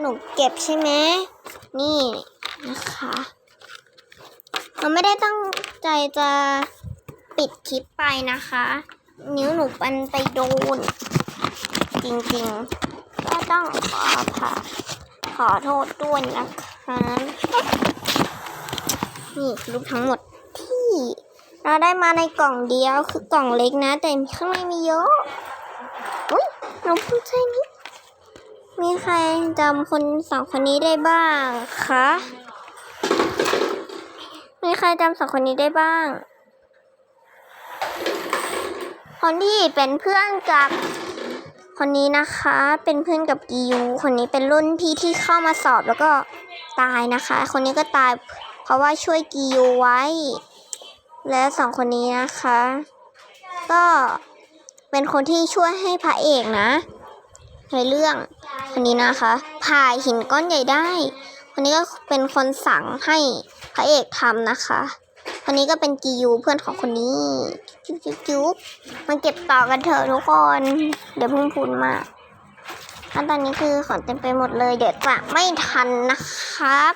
หนูเก็บใช่ไหมนี่นะคะหนูไม่ได้ตั้งใจจะปิดคลิปไปนะคะ นิ้วหนูมันไปโดน จริงๆ ก็ต้องขอผ่าขอโทษด้วยนะคะ นี่รูปทั้งหมดที่เราได้มาในกล่องเดียวคือกล่องเล็กนะ แต่ข้างในมีเยอะอุ้ยหนูภูมิใจนี่ มีใครจำคนสองคนนี้ได้บ้างคะ มีใครจำสองคนนี้ได้บ้าง คนที่เป็นเพื่อนกับคนนี้นะคะ เป็นเพื่อนกับกิยูคนนี้เป็นรุ่นพี่ที่เข้ามาสอบแล้วก็ตายนะคะ คนนี้ก็ตายเพราะว่าช่วยกิยูไว้ และสองคนนี้นะคะ ก็เป็นคนที่ช่วยให้พระเอกนะในเรื่อง คนนี้นะคะผ่ายหินก้อนใหญ่ได้คนนี้ก็เป็นคนสั่งให้พระเอกทำนะคะคนนี้ก็เป็นกิยูเพื่อนของคนนี้ จุ๊บจุ๊บจุ๊บมาเก็บต่อกันเถอะทุกคน เดี๋ยวพิ่งพูดมาขั้นตอนนี้คือของเต็มไปหมดเลย เดี๋ยวจะไม่ทันนะครับ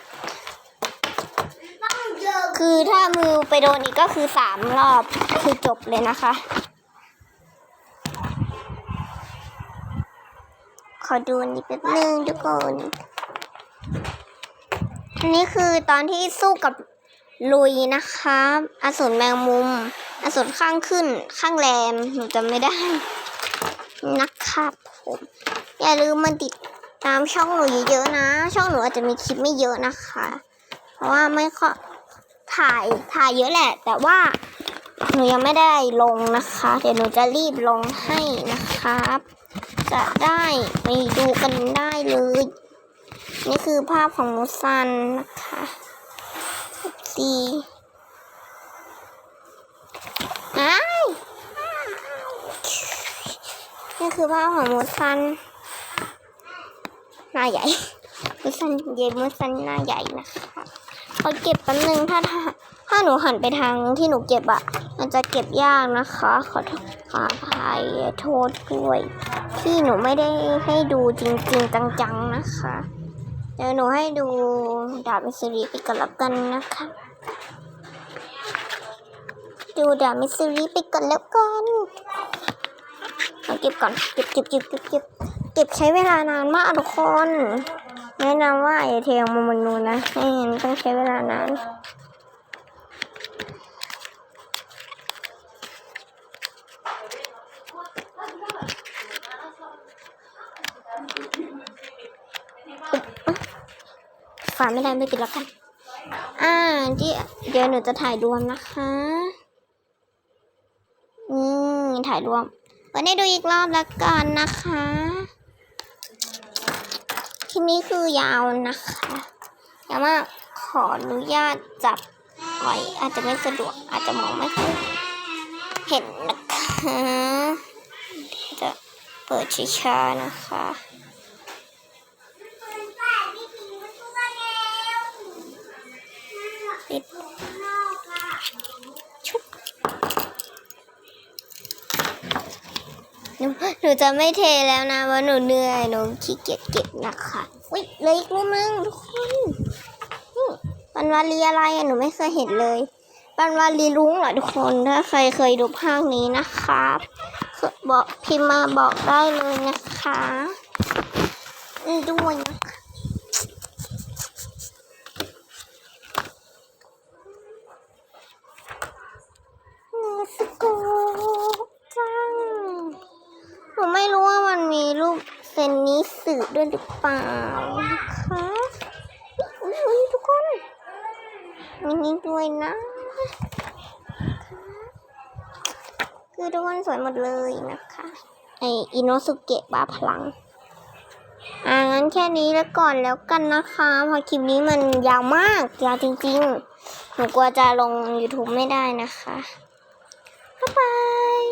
คือถ้ามือไปโดนอีกก็คือสามรอบคือจบเลยนะคะ อดูนี่แป๊บนึงทุกคน อันนี้คือตอนที่สู้กับลุยนะคะอสูรแมงมุม อสูรข้างขึ้นข้างแรมหนูจำไม่ได้ นะครับผม อย่าลืมมาติดตามช่องหนูเยอะๆนะ ช่องหนูอาจจะมีคลิปไม่เยอะนะคะ เพราะว่าไม่ค่อยถ่ายถ่ายเยอะแหละ แต่ว่าหนูยังไม่ได้ลงนะคะ เดี๋ยวหนูจะรีบลงให้นะครับ จะได้ไปดูกันได้เลย นี่คือภาพของมูซันนะคะสีอ้ายนี่คือภาพของมูซันหน้าใหญ่มูซันเยมูซันหน้าใหญ่นะคะขอเก็บแป๊บนึงถ้าถ้าหนูหันไปทางที่หนูเก็บอะ มันจะเก็บยากนะคะ ขอโทษขออภัยโทษด้วย ที่หนูไม่ได้ให้ดูจริง ๆ จังๆนะคะ เดี๋ยวหนูให้ดูดาบมิสซิรีไปก่อนละกันนะคะ ดูดาบมิสซิรีไปก่อนแล้วกันเอาเก็บก่อนเก็บเก็บเก็บเก็บเก็บเก็บใช้เวลานานมากทุกคน แนะนำว่าอย่าเทลงมาบนนูนนะไม่งั้นต้องใช้เวลานาน ฝาไม่ได้ไม่ติดแล้วกัน อ่าที่เดี๋ยวหนูจะถ่ายรวมนะคะนี่ถ่ายรวม วันนี้ดูอีกรอบแล้วกันนะคะคลิปนี้คือยาวนะคะยาวมากขออนุญาตจับไว้อาจจะไม่สะดวกอาจจะมองไม่ค่อยเห็นนะคะ ปิดช้าๆนะคะ ปิดชุบหนูหนูจะไม่เทแล้วนะว่าะหนูเหนื่อย หนูขี้เกียจเก็บนะคะอุ้ยเลยอีกรูปนึงทุกคนปันวาลีอะไรอะหนูไม่เคยเห็นเลยปันวาลีรุ้งเหรอทุกคน ถ้าใครเคยดูภาคนี้นะครับ บอกพิมพ์มาบอกได้เลยนะคะนี่ด้วยนะคะมิสโกจังหนูไม่รู้ว่ามันมีรูปเซนนี้สื่อด้วยหรือเปล่านะคะอุ๊ยอุ๊ยทุกคนมีนี้ด้วยนะ คือทุกคนสวยหมดเลยนะคะ ไออินโนสุเกะบาพลัง อ่างั้นแค่นี้แล้วก่อนแล้วกันนะคะเพราะคลิปนี้มันยาวมากยาวจริงๆ หนูกลัวจะลง YouTube ไม่ได้นะคะ บ๊ายบาย